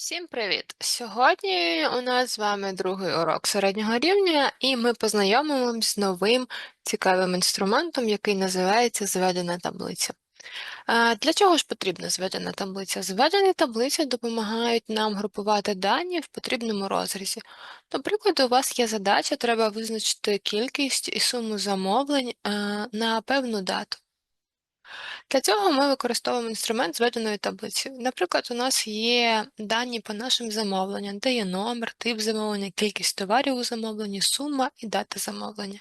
Всім привіт! Сьогодні у нас з вами другий урок середнього рівня, і ми познайомимося з новим цікавим інструментом, який називається зведена таблиця. Для чого ж потрібна зведена таблиця? Зведені таблиці допомагають нам групувати дані в потрібному розрізі. До прикладу, у вас є задача, треба визначити кількість і суму замовлень на певну дату. Для цього ми використовуємо інструмент зведеної таблиці. Наприклад, у нас є дані по нашим замовленням, де є номер, тип замовлення, кількість товарів у замовленні, сума і дата замовлення.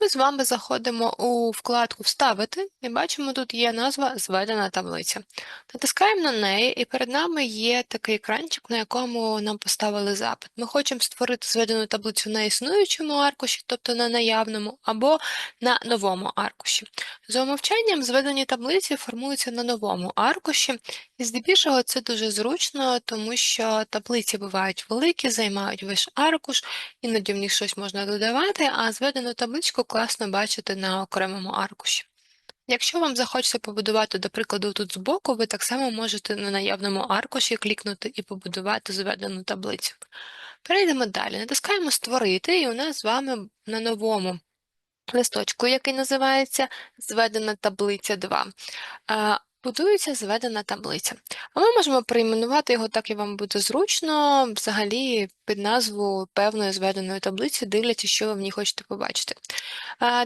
Ми з вами заходимо у вкладку Вставити і бачимо, тут є назва Зведена таблиця. Натискаємо на неї, і перед нами є такий екранчик, на якому нам поставили запит. Ми хочемо створити зведену таблицю на існуючому аркуші, тобто на наявному, або на новому аркуші. За умовчанням, зведені таблиці формуються на новому аркуші, і здебільшого це дуже зручно, тому що таблиці бувають великі, займають весь аркуш, іноді в них щось можна додавати, а зведену табличку класно бачити на окремому аркуші. Якщо вам захочеться побудувати, до прикладу, тут збоку, ви так само можете на наявному аркуші клікнути і побудувати зведену таблицю. Перейдемо далі. Натискаємо Створити, і у нас з вами на новому листочку, який називається Зведена таблиця 2 будується зведена таблиця. А ми можемо перейменувати його так, як вам буде зручно, взагалі під назву певної зведеної таблиці, дивлячись, що ви в ній хочете побачити.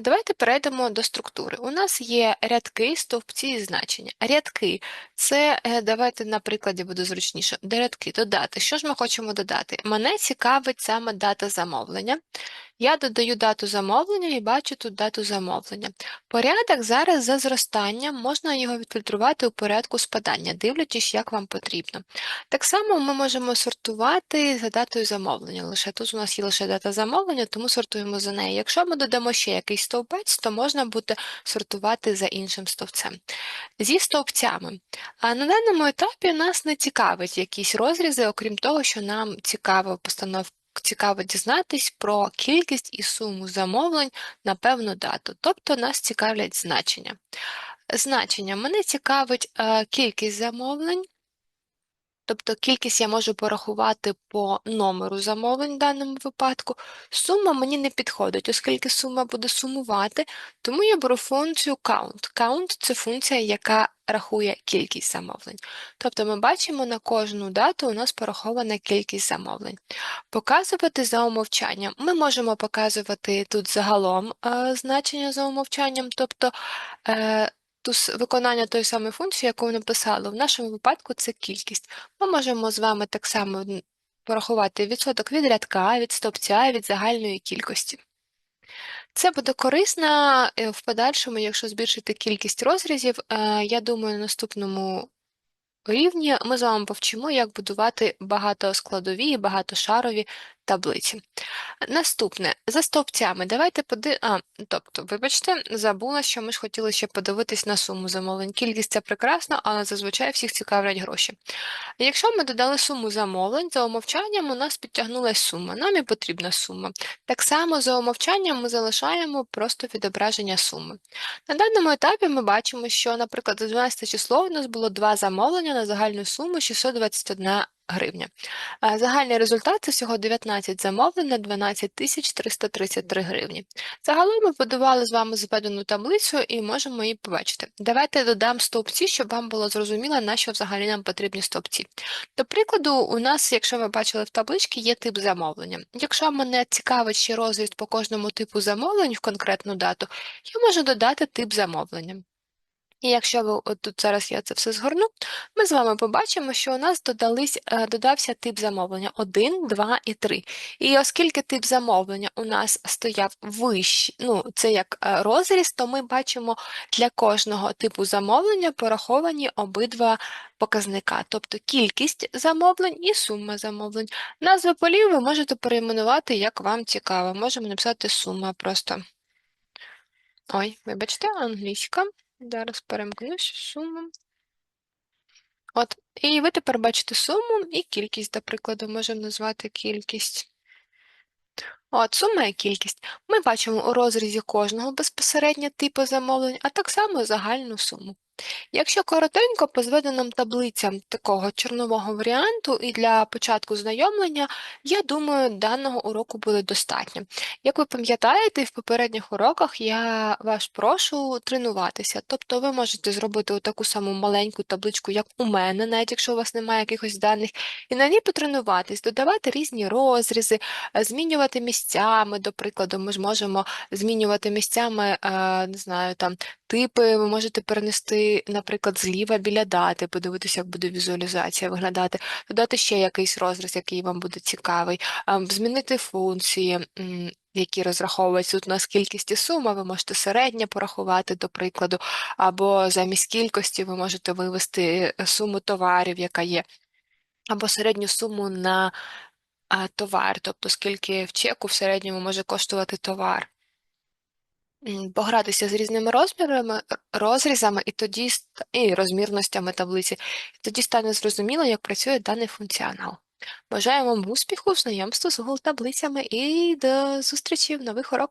Давайте перейдемо до структури. У нас є рядки, стовпці і значення. Рядки це, е, давайте на прикладі буде зручніше, де рядки додати. Що ж ми хочемо додати? Мене цікавить саме дата замовлення. Я додаю дату замовлення і бачу тут дату замовлення. Порядок зараз за зростанням, можна його відфільтрувати у порядку спадання, дивлячись, як вам потрібно. Так само ми можемо сортувати за датою замовлення. Лише Тут у нас є лише дата замовлення, тому сортуємо за нею. Якщо ми додамо ще якийсь стовпець, то можна буде сортувати за іншим стовпцем. Зі стовпцями. А на даному етапі нас не цікавить якісь розрізи, окрім того, що нам цікава постановка цікаво дізнатись про кількість і суму замовлень на певну дату, тобто нас цікавлять значення. Значення мене цікавить е, кількість замовлень, Тобто кількість я можу порахувати по номеру замовлень в даному випадку. Сума мені не підходить, оскільки сума буде сумувати, тому я беру функцію count. Count це функція, яка рахує кількість замовлень. Тобто ми бачимо на кожну дату у нас порахована кількість замовлень. Показувати за умовчанням. Ми можемо показувати тут загалом е, значення за умовчанням, тобто е, виконання тої самої функції, яку ми написали. В нашому випадку це кількість. Ми можемо з вами так само порахувати відсоток від рядка, від стовпця, від загальної кількості. Це буде корисно е, в подальшому, якщо збільшити кількість розрізів. Е, я думаю, на наступному рівні ми з вами повчимо, як будувати багатоскладові і багатошарові таблиці. Наступне, за стовпцями, давайте поди... А, тобто, вибачте, забула, що ми ж хотіли ще подивитись на суму замовлень. Кількість це прекрасно, але зазвичай всіх цікавлять гроші. Якщо ми додали суму замовлень, за умовчанням у нас підтягнулася сума, нам і потрібна сума. Так само за умовчанням ми залишаємо просто відображення суми. На даному етапі ми бачимо, що, наприклад, за 12 число у нас було два замовлення на загальну суму 621 гривня. Загальний результат це всього 19 замовлень на 12 333 гривні. Загалом ми подавали з вами зведену таблицю і можемо її побачити. Давайте додам стовпці, щоб вам було зрозуміло, на що взагалі нам потрібні стовпці. До прикладу, у нас, якщо ви бачили в табличці, є тип замовлення. Якщо мене цікавить ще розріз по кожному типу замовлень в конкретну дату, я можу додати тип замовлення. І якщо ви от тут зараз я це все згорну, ми з вами побачимо, що у нас додались, е, додався тип замовлення 1, 2 і 3. І оскільки тип замовлення у нас стояв вищий, ну це як е, розріз, то ми бачимо для кожного типу замовлення пораховані обидва показника, тобто кількість замовлень і сума замовлень. Назви полів ви можете перейменувати, як вам цікаво. Можемо написати сума просто. Ой, вибачте, англійська. Зараз перемкнусь суму. От, і ви тепер бачите суму і кількість, до прикладу, можемо назвати кількість. От, сума і кількість. Ми бачимо у розрізі кожного безпосередньо типу замовлень, а так само загальну суму. Якщо коротенько, по зведеним таблицям такого чорнового варіанту і для початку знайомлення, я думаю, даного уроку буде достатньо. Як ви пам'ятаєте, в попередніх уроках я вас прошу тренуватися. Тобто ви можете зробити таку саму маленьку табличку, як у мене, навіть якщо у вас немає якихось даних, і на ній потренуватись, додавати різні розрізи, е, змінювати місцями. До прикладу, ми ж можемо змінювати місцями, е, не знаю, там типи ви можете перенести, наприклад, зліва біля дати, подивитися, як буде візуалізація виглядати, додати ще якийсь розріз, який вам буде цікавий, змінити функції, які розраховуються. Тут у нас кількість і сума, ви можете середнє порахувати, до прикладу, або замість кількості ви можете вивести е, суму товарів, яка є, або середню суму на товар, тобто скільки в чеку в середньому може коштувати товар. Погратися з різними розмірами, розрізами і тоді і розмірностями таблиці, і тоді стане зрозуміло, як працює даний функціонал. Бажаємо вам успіху в знайомстві з Google таблицями і до зустрічі в нових уроках.